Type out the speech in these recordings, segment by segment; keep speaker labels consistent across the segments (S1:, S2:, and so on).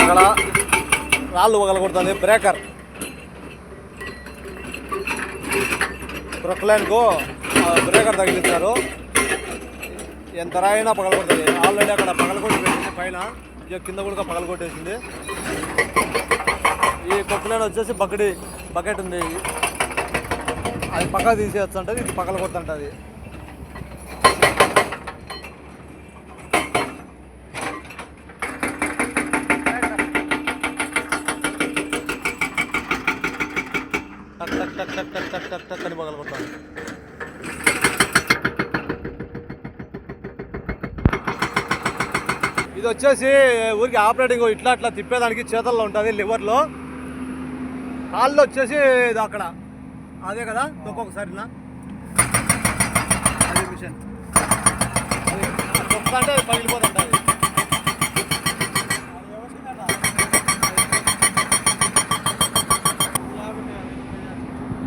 S1: అక్కడ రాళ్ళు పగలగొడుతుంది breaker. ప్రొక్లైన్కు breaker తగిలిస్తారు ఎంత రాయినా పగలగొడుతుంది. ఆల్రెడీ అక్కడ పగలగొట్టి పెట్టింది పైన కింద కూడా పగలగొట్టేసింది. ఈ బ్రొక్లైన్ వచ్చేసి బకెట్ బకెట్ ఉంది. అది పక్క తీసేయచ్చు ఉంటుంది ఇది పగల టక్ టక్ టక్ టక్ టక్ టక్ టక్ టక్ అని పగల ఇది వచ్చేసి ఊరికి ఆపరేటింగ్ ఇట్లా అట్లా తిప్పేదానికి చేతల్లో ఉంటుంది లివర్లో. కాళ్ళు వచ్చేసి ఇది అక్కడ. అదే కదా ఒక్కొక్కసారి నా అదే మిషన్. అంటే అది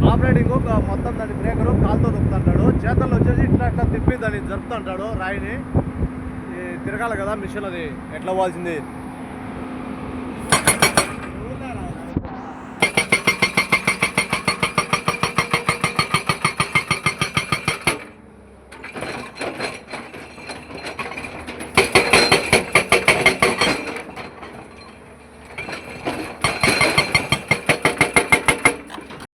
S1: పగిలిపోతుంటుంది ఆపరేటింగ్ ఒక మొత్తం దాని బ్రేకరు కాలుతో తొక్కుతుంటాడు చేతల్లో వచ్చేసి ఇట్లా ఇట్లా తిప్పి దాన్ని జరుపుతుంటాడు రాయిని. తిరగాలి కదా మిషన్ అది. ఎట్లా పోవాల్సింది?